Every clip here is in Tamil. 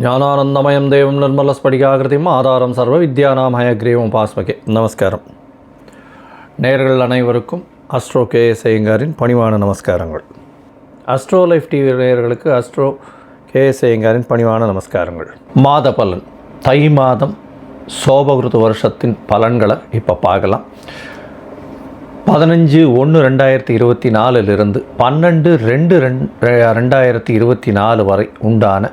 జ్ఞానానందమయం దేవం నిర్మల స్ఫటికాకృతిం ஆதாரம் சர்வ வித்யானாம் ஹயக்ரீவம் பாஸ்மகே. நமஸ்காரம். நேர்கள் அனைவருக்கும் அஸ்ட்ரோ கே எஸ் ஐயங்காரின் பணிவான நமஸ்காரங்கள். அஸ்ட்ரோ லைஃப் டிவி நேயர்களுக்கு அஸ்ட்ரோ கே எஸ் ஐயங்காரின் பணிவான நமஸ்காரங்கள். மாத பலன் தை மாதம் சோபகிருத வருஷத்தின் பலன்களை இப்போ பார்க்கலாம். பதினஞ்சு ஒன்று ரெண்டாயிரத்தி இருபத்தி நாலுலேருந்து பன்னெண்டு ரெண்டு ரெண்டாயிரத்தி இருபத்தி நாலு வரை உண்டான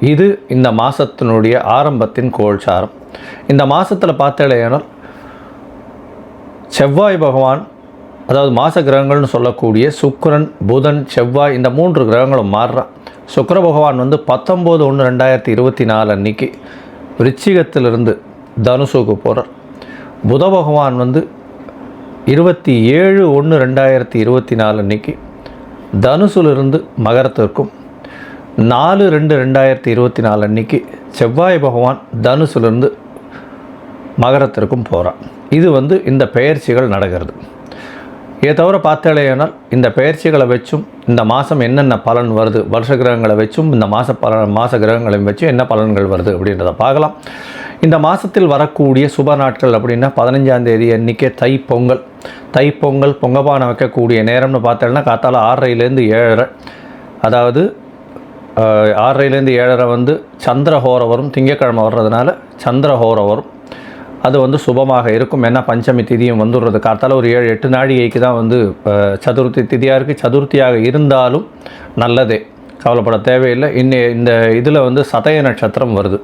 இது இந்த மாதத்தினுடைய ஆரம்பத்தின் கோல்சாரம். இந்த மாதத்தில் பார்த்தேனால் செவ்வாய் பகவான் அதாவது மாச கிரகங்கள்னு சொல்லக்கூடிய சுக்கரன் புதன் செவ்வாய் இந்த மூன்று கிரகங்களும் மாறுறான். சுக்கர பகவான் வந்து பத்தொம்போது ஒன்று ரெண்டாயிரத்தி இருபத்தி நாலு அன்னைக்கு விருச்சிகத்திலிருந்து தனுசுக்கு போகிறார் புத பகவான் வந்து இருபத்தி ஏழு ஒன்று ரெண்டாயிரத்தி இருபத்தி நாலு அன்னைக்கு தனுசுலிருந்து மகரத்திற்கும் நாலு ரெண்டு ரெண்டாயிரத்தி இருபத்தி நாலு அன்னைக்கு செவ்வாய் பகவான் தனுசுலேருந்து மகரத்திற்கும் போகிறான் இது வந்து இந்த பெயர்ச்சிகள் நடக்கிறது. இதை தவிர பார்த்தாலேயானால் இந்த பெயர்ச்சிகளை வச்சும் இந்த மாதம் என்னென்ன பலன் வருது வருஷ கிரகங்களை வச்சும் இந்த மாத பல மாத கிரகங்களையும் வச்சும் என்ன பலன்கள் வருது அப்படின்றத பார்க்கலாம். இந்த மாதத்தில் வரக்கூடிய சுப நாட்கள் அப்படின்னா பதினஞ்சாம் தேதி அன்றைக்கே தை பொங்கல். தை பொங்கல் பொங்கப்பானை வைக்கக்கூடிய நேரம்னு பார்த்தோம்னா காத்தால ஆறரைலேருந்து ஏழரை. அதாவது ஆறரைலேருந்து ஏழரை வந்து சந்திரஹோரம் வரும் திங்கக்கிழமை வர்றதுனால சந்திரஹோரம் வரும் அது வந்து சுபமாக இருக்கும். ஏன்னா பஞ்சமி திதியும் வந்துடுறது. காத்தால் ஒரு ஏழு எட்டு நாழிகைக்கு தான் வந்து சதுர்த்தி திதியாக இருக்குது சதுர்த்தியாக இருந்தாலும் நல்லதே. கவலைப்பட தேவையில்லை. இன்னி இந்த இதில் வந்து சதய நட்சத்திரம் வருது.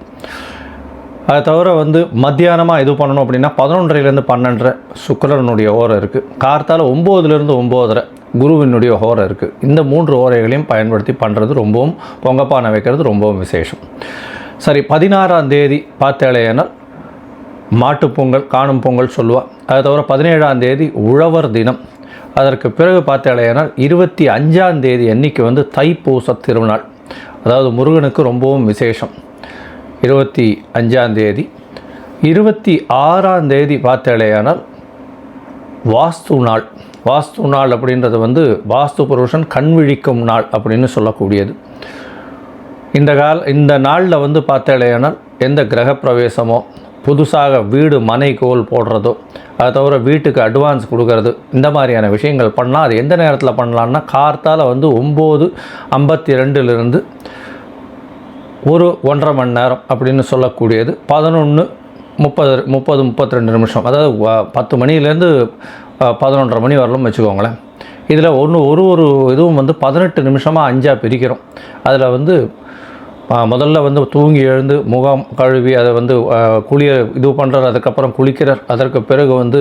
அதை தவிர வந்து மத்தியானமாக இது பண்ணணும் அப்படின்னா பதினொன்றரைலேருந்து பன்னெண்டரை சுக்கரனுடைய ஓரம் இருக்குது கார்த்தால ஒம்போதுலேருந்து ஒம்போதரை குருவினுடைய ஓரை இருக்குது இந்த மூன்று ஓரைகளையும் பயன்படுத்தி பண்ணுறது ரொம்பவும் பொங்கப்பானை வைக்கிறது ரொம்பவும் விசேஷம். சரி பதினாறாம் தேதி பார்த்தேலையானால் மாட்டுப்பொங்கல் காணும் பொங்கல் சொல்லுவாள் அதை தவிர பதினேழாம் தேதி உழவர் தினம். அதற்கு பிறகு பார்த்தேலையானால் இருபத்தி அஞ்சாம் தேதி அன்னைக்கு வந்து தைப்பூச திருநாள். அதாவது முருகனுக்கு ரொம்பவும் விசேஷம். இருபத்தி அஞ்சாம் தேதி. இருபத்தி ஆறாம் தேதி பார்த்தேலையானால் வாஸ்து நாள். வாஸ்து நாள் அப்படின்றது வந்து வாஸ்து புருஷன் கண் விழிக்கும் நாள் அப்படின்னு சொல்லக்கூடியது. இந்த கால இந்த நாளில் வந்து பார்த்தாலேயானால் எந்த கிரகப்பிரவேசமோ புதுசாக வீடு மனை கோல் போடுறதோ அதை தவிர வீட்டுக்கு அட்வான்ஸ் கொடுக்கறது இந்த மாதிரியான விஷயங்கள் பண்ணலாம் அது எந்த நேரத்தில் பண்ணலான்னா கார்த்தால் வந்து ஒம்பது ஐம்பத்தி ரெண்டுலேருந்து ஒரு ஒன்றரை மணி நேரம் அப்படின்னு சொல்லக்கூடியது. பதினொன்று முப்பது முப்பது முப்பத்தி ரெண்டு நிமிஷம். அதாவது பத்து மணிலேருந்து பதினொன்றரை மணி வரலும் வச்சுக்கோங்களேன். இதில் ஒன்று ஒரு ஒரு இதுவும் வந்து பதினெட்டு நிமிஷமாக அஞ்சாக பிரிக்கிறோம். அதில் வந்து முதல்ல வந்து தூங்கி எழுந்து முகம் கழுவி அதை வந்து குளிய இது பண்ணுறார் அதுக்கப்புறம் குளிக்கிறார். அதற்கு பிறகு வந்து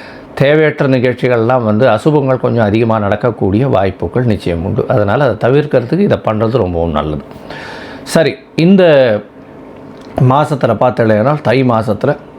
தேவையற்ற நிகழ்ச்சிகள்லாம் வந்து அசுபங்கள் கொஞ்சம் அதிகமாக நடக்கக்கூடிய வாய்ப்புகள் நிச்சயம் உண்டு. அதனால் அதை தவிர்க்கிறதுக்கு இதை பண்ணுறது ரொம்பவும் நல்லது. சரி இந்த மாதத்தில் பார்த்தலைனால் தை மாதத்தில்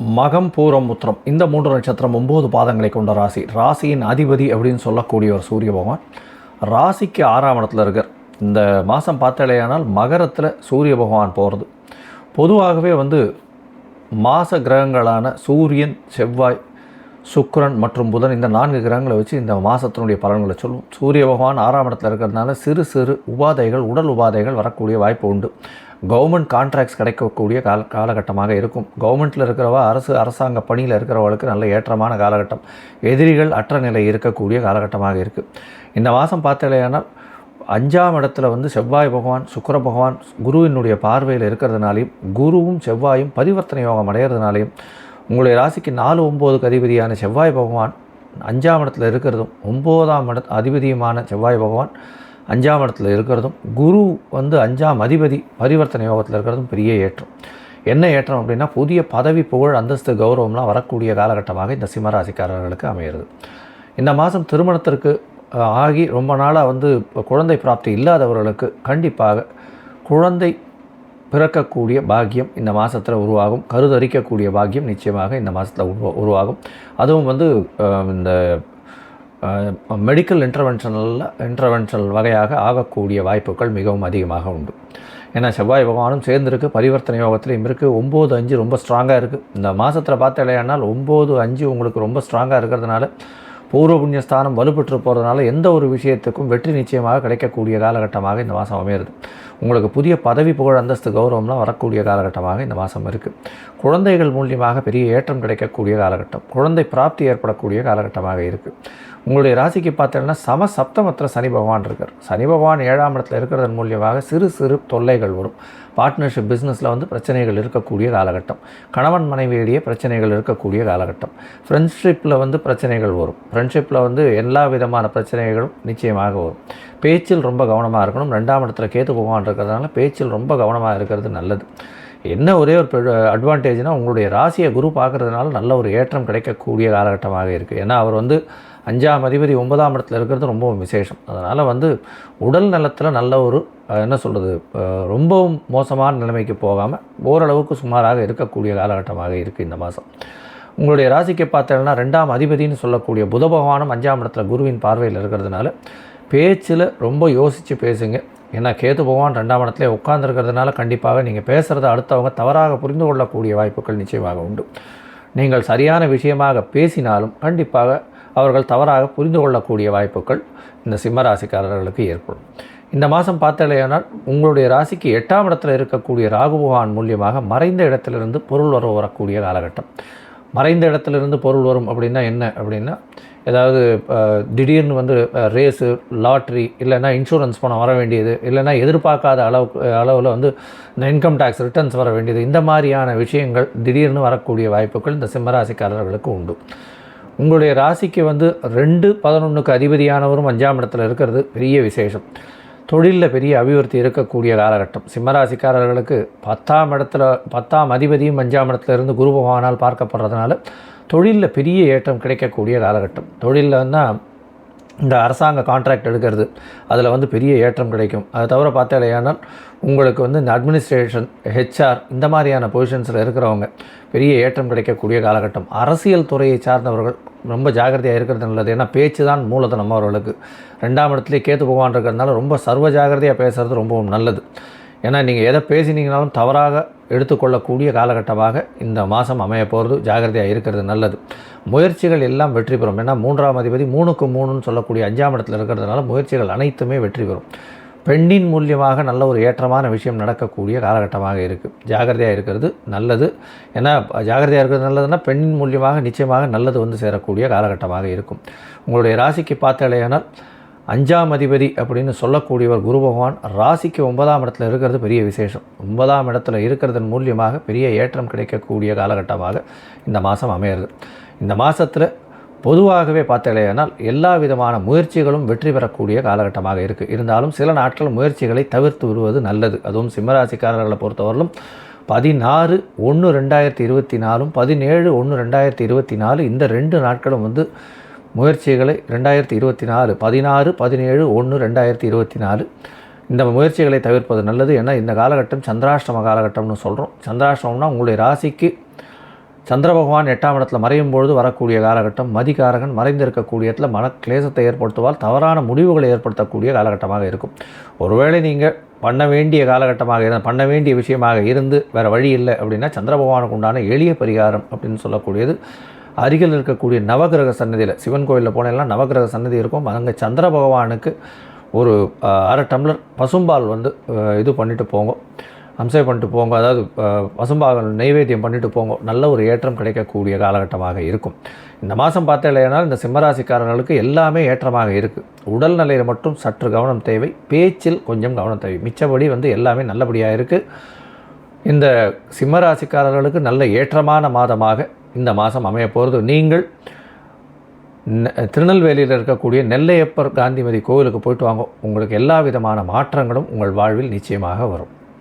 மகம் பூரம் உத்திரம். இந்த மூன்று நட்சத்திரம் ஒம்பது பாதங்களை கொண்ட ராசி. ராசியின் அதிபதி அப்படின்னு சொல்லக்கூடிய ஒரு சூரிய பகவான். ராசிக்கு ஆறாம் இடத்துல இருக்கார். இந்த மாதம் பார்த்தாலேயானால் மகரத்தில் சூரிய பகவான் போகிறது பொதுவாகவே வந்து மாச கிரகங்களான சூரியன் செவ்வாய் சுக்கிரன் மற்றும் புதன் இந்த நான்கு கிரகங்களை வச்சு இந்த மாதத்தினுடைய பலன்களை சொல்லுவோம் சூரிய பகவான் ஆறாம் இடத்துல இருக்கிறதுனால சிறு சிறு உபாதைகள் உடல் உபாதைகள் வரக்கூடிய வாய்ப்பு உண்டு. கவர்மெண்ட் கான்ட்ராக்ட்ஸ் கிடைக்கக்கூடிய கால காலகட்டமாக இருக்கும். கவர்மெண்ட்டில் இருக்கிறவா அரசு அரசாங்க பணியில் இருக்கிறவர்களுக்கு நல்ல ஏற்றமான காலகட்டம். எதிரிகள் அற்ற நிலை இருக்கக்கூடிய காலகட்டமாக இருக்குது இந்த மாதம் பார்த்தலையானால் அஞ்சாம் இடத்துல வந்து செவ்வாய் பகவான் சுக்கர பகவான் குருவினுடைய பார்வையில் இருக்கிறதுனாலையும் குருவும் செவ்வாயும் பரிவர்த்தனை யோகம் அடைகிறதுனாலையும் உங்களுடைய ராசிக்கு நாலு ஒம்போதுக்கு அதிபதியான செவ்வாய் பகவான் அஞ்சாம் இடத்துல இருக்கிறதும் ஒம்போதாம் இட அதிபதியுமான செவ்வாய் பகவான் அஞ்சாம் இடத்துல இருக்கிறதும் குரு வந்து அஞ்சாம் அதிபதி பரிவர்த்தனை யோகத்தில் இருக்கிறதும் பெரிய ஏற்றம். என்ன ஏற்றம் அப்படின்னா புதிய பதவி புகழ் அந்தஸ்து கௌரவம்லாம் வரக்கூடிய காலகட்டமாக இந்த சிம்மராசிக்காரர்களுக்கு அமைகிறது இந்த மாதம் திருமணத்திற்கு ஆகி ரொம்ப நாளாக வந்து குழந்தை பிராப்தி இல்லாதவர்களுக்கு கண்டிப்பாக குழந்தை பிறக்கக்கூடிய பாக்கியம் இந்த மாதத்தில் உருவாகும். கருதரிக்கக்கூடிய பாக்கியம் நிச்சயமாக இந்த மாதத்தில் உருவா உருவாகும். அதுவும் வந்து இந்த மெடிக்கல் இன்டர்வென்ஷனில் இன்டர்வென்ஷன் வகையாக ஆகக்கூடிய வாய்ப்புகள் மிகவும் அதிகமாக உண்டு. ஏன்னா செவ்வாய் பகவானும் சேர்ந்துருக்கு பரிவர்த்தனை யோகத்திலையும் இருக்குது ஒம்பது அஞ்சு ரொம்ப ஸ்ட்ராங்காக இருக்குது இந்த மாதத்தில் பார்த்தாலேயானால் ஒம்பது அஞ்சு உங்களுக்கு ரொம்ப ஸ்ட்ராங்காக இருக்கிறதுனால பூர்வ புண்ணியஸ்தானம் வலுப்பெற்று போகிறதுனால எந்த ஒரு விஷயத்துக்கும் வெற்றி நிச்சயமாக கிடைக்கக்கூடிய காலகட்டமாக இந்த மாதம் அமையிறது. உங்களுக்கு புதிய பதவி புகழ் அந்தஸ்து கௌரவம்லாம் வரக்கூடிய காலகட்டமாக இந்த மாதம் இருக்குது குழந்தைகள் மூலியமாக பெரிய ஏற்றம் கிடைக்கக்கூடிய காலகட்டம் குழந்தை பிராப்தி ஏற்படக்கூடிய காலகட்டமாக இருக்குது உங்களுடைய ராசிக்கு பார்த்தீங்கன்னா சம சப்தமத்தில் சனி பகவான் இருக்கார். சனி பகவான் ஏழாம் இடத்துல இருக்கிறதன் மூலியமாக சிறு சிறு தொல்லைகள் வரும். பார்ட்னர்ஷிப் பிஸ்னஸில் வந்து பிரச்சனைகள் இருக்கக்கூடிய காலகட்டம். கணவன் மனைவியிடையே பிரச்சனைகள் இருக்கக்கூடிய காலகட்டம். ஃப்ரெண்ட்ஷிப்பில் வந்து பிரச்சனைகள் வரும். ஃப்ரெண்ட்ஷிப்பில் வந்து எல்லா விதமான பிரச்சனைகளும் நிச்சயமாக வரும். பேச்சில் ரொம்ப கவனமாக இருக்கணும். ரெண்டாம் இடத்துல கேத்து பகவான் இருக்கிறதுனால பேச்சில் ரொம்ப கவனமாக இருக்கிறது நல்லது. என்ன ஒரே ஒரு அட்வான்டேஜ்னால் உங்களுடைய ராசியை குரு பார்க்குறதுனால நல்ல ஒரு ஏற்றம் கிடைக்கக்கூடிய காலகட்டமாக இருக்குது ஏன்னா அவர் வந்து அஞ்சாம் அதிபதி ஒன்பதாம் இடத்துல இருக்கிறது ரொம்ப விசேஷம். அதனால் வந்து உடல் நலத்தில் நல்ல ஒரு என்ன சொல்கிறது ரொம்பவும் மோசமான நிலைமைக்கு போகாமல் ஓரளவுக்கு சுமாராக இருக்கக்கூடிய காலகட்டமாக இருக்குது இந்த மாதம் உங்களுடைய ராசிக்கு பார்த்தீங்கன்னா ரெண்டாம் அதிபதினு சொல்லக்கூடிய புத பகவானும் அஞ்சாம் இடத்துல குருவின் பார்வையில் இருக்கிறதுனால பேச்சில் ரொம்ப யோசித்து பேசுங்க. ஏன்னா கேது பகவான் ரெண்டாம் இடத்துல உட்கார்ந்துருக்கிறதுனால கண்டிப்பாக நீங்கள் பேசுகிறத அடுத்தவங்க தவறாக புரிந்து கொள்ளக்கூடிய வாய்ப்புகள் நிச்சயமாக உண்டு. நீங்கள் சரியான விஷயமாக பேசினாலும் கண்டிப்பாக அவர்கள் தவறாக புரிந்து கொள்ளக்கூடிய வாய்ப்புகள் இந்த சிம்ம ராசிக்காரர்களுக்கு ஏற்படும். இந்த மாதம் பார்த்தாலேயானால் உங்களுடைய ராசிக்கு எட்டாம் இடத்துல இருக்கக்கூடிய ராகு பகவான் மூலியமாக மறைந்த இடத்திலிருந்து பொருள் வர வரக்கூடிய காலகட்டம். மறைந்த இடத்துலேருந்து பொருள் வரும் அப்படின்னா என்ன அப்படின்னா ஏதாவது திடீர்னு வந்து ரேஸு லாட்ரி இல்லைன்னா இன்சூரன்ஸ் பணம் வர வேண்டியது இல்லைன்னா எதிர்பார்க்காத அளவுக்கு அளவில் வந்து இந்த இன்கம் டேக்ஸ் ரிட்டர்ன்ஸ் வர வேண்டியது இந்த மாதிரியான விஷயங்கள் திடீர்னு வரக்கூடிய வாய்ப்புகள் இந்த சிம்மராசிக்காரர்களுக்கு உண்டு. உங்களுடைய ராசிக்கு வந்து ரெண்டு பதினொன்றுக்கு அதிபதியானவரும் அஞ்சாம் இடத்துல இருக்கிறது பெரிய விசேஷம். தொழிலில் பெரிய அபிவிருத்தி இருக்கக்கூடிய காலகட்டம். சிம்மராசிக்காரர்களுக்கு பத்தாம் இடத்துல பத்தாம் அதிபதியும் அஞ்சாம் இடத்துல இருந்து குரு பகவானால் பார்க்கப்படுறதுனால தொழிலில் பெரிய ஏற்றம் கிடைக்கக்கூடிய காலகட்டம். தொழிலில் தான் இந்த அரசாங்க கான்ட்ராக்ட் எடுக்கிறது அதில் வந்து பெரிய ஏற்றம் கிடைக்கும். அதை தவிர பார்த்தாலேயானால் உங்களுக்கு வந்து இந்த அட்மினிஸ்ட்ரேஷன் ஹெச்ஆர் இந்த மாதிரியான பொசிஷன்ஸில் இருக்கிறவங்க பெரிய ஏற்றம் கிடைக்கக்கூடிய காலகட்டம். அரசியல் துறையை சார்ந்தவர்கள் ரொம்ப ஜாகிரதையாக இருக்கிறது நல்லது. ஏன்னா பேச்சு தான் மூலதனம் அவர்களுக்கு. ரெண்டாம் இடத்துலேயே கேத்து பகவான் இருக்கிறதுனால ரொம்ப சர்வ ஜாகிரதையாக பேசுகிறது ரொம்பவும் நல்லது. ஏன்னா நீங்கள் எதை பேசினீங்கனாலும் தவறாக எடுத்துக்கொள்ளக்கூடிய காலகட்டமாக இந்த மாதம் அமைய போகிறது ஜாகிரதையாக இருக்கிறது நல்லது. முயற்சிகள் எல்லாம் வெற்றி பெறும். ஏன்னா மூன்றாம் அதிபதி மூணுக்கு மூணுன்னு சொல்லக்கூடிய அஞ்சாம் இடத்துல இருக்கிறதுனால முயற்சிகள் அனைத்துமே வெற்றி பெறும். பெண்ணின் மூலியமாக நல்ல ஒரு ஏற்றமான விஷயம் நடக்கக்கூடிய காலகட்டமாக இருக்குது ஜாகிரதையாக இருக்கிறது நல்லது. ஏன்னா ஜாகிரதையாக இருக்கிறது நல்லதுன்னா பெண்ணின் மூலியமாக நிச்சயமாக நல்லது வந்து சேரக்கூடிய காலகட்டமாக இருக்கும். உங்களுடைய ராசிக்கு பார்த்தாலேயானால் அஞ்சாம் அதிபதி அப்படின்னு சொல்லக்கூடியவர் குரு பகவான் ராசிக்கு ஒன்பதாம் இடத்துல இருக்கிறது பெரிய விசேஷம். ஒன்பதாம் இடத்துல இருக்கிறதன் மூலியமாக பெரிய ஏற்றம் கிடைக்கக்கூடிய காலகட்டமாக இந்த மாதம் அமையிறது. இந்த மாதத்தில் பொதுவாகவே பார்த்தலையானால் எல்லா விதமான முயற்சிகளும் வெற்றி பெறக்கூடிய காலகட்டமாக இருக்குது இருந்தாலும் சில நாட்கள் முயற்சிகளை தவிர்த்து வருவது நல்லது. அதுவும் சிம்மராசிக்காரர்களை பொறுத்தவரையிலும் பதினாறு ஒன்று ரெண்டாயிரத்தி இருபத்தி நாலும் பதினேழு ஒன்று ரெண்டாயிரத்தி இருபத்தி நாலு இந்த ரெண்டு நாட்களும் வந்து முயற்சிகளை ரெண்டாயிரத்தி இருபத்தி நாலு பதினாறு பதினேழு ஒன்று ரெண்டாயிரத்தி இருபத்தி நாலு. இந்த முயற்சிகளை தவிர்ப்பது நல்லது. ஏன்னா இந்த காலகட்டம் சந்திராஷ்டம காலகட்டம்னு சொல்கிறோம் சந்திராஷ்டமம்னா உங்களுடைய ராசிக்கு சந்திர பகவான் எட்டாம் இடத்துல மறையும் பொழுது வரக்கூடிய காலகட்டம் மதிகாரகன் மறைந்திருக்கக்கூடிய இடத்துல மன கிளேசத்தை ஏற்படுத்துவால் தவறான முடிவுகளை ஏற்படுத்தக்கூடிய காலகட்டமாக இருக்கும். ஒருவேளை நீங்கள் பண்ண வேண்டிய காலகட்டமாக இருந்தால் பண்ண வேண்டிய விஷயமாக இருந்து வேறு வழி இல்லை அப்படின்னா சந்திர பகவானுக்கு உண்டான எளிய பரிகாரம் அப்படின்னு சொல்லக்கூடியது அருகில் இருக்கக்கூடிய நவகிரக சன்னதியில் சிவன் கோயிலில் போனேன்னா நவகிரக சன்னதி இருக்கும். அங்கே சந்திர பகவானுக்கு ஒரு அரை டம்ளர் பசும்பால் வந்து இது பண்ணிவிட்டு போங்க. அம்சை பண்ணிட்டு போங்க. அதாவது பசும்பாகல் நைவேத்தியம் பண்ணிட்டு போங்க. நல்ல ஒரு ஏற்றம் கிடைக்கக்கூடிய காலகட்டமாக இருக்கும். இந்த மாதம் இல்லையானால் இந்த சிம்மராசிக்காரர்களுக்கு எல்லாமே ஏற்றமாக இருக்குது உடல் நிலையில் மட்டும் சற்று கவனம் தேவை. பேச்சில் கொஞ்சம் கவனம் தேவை. மிச்சபடி வந்து எல்லாமே நல்லபடியாக இருக்குது இந்த சிம்மராசிக்காரர்களுக்கு நல்ல ஏற்றமான மாதமாக இந்த மாதம் அமைய போகிறது. நீங்கள் திருநெல்வேலியில் இருக்கக்கூடிய நெல்லையப்பர் காந்திமதி கோவிலுக்கு போயிட்டு வாங்க. உங்களுக்கு எல்லா விதமான மாற்றங்களும் உங்கள் வாழ்வில் நிச்சயமாக வரும்.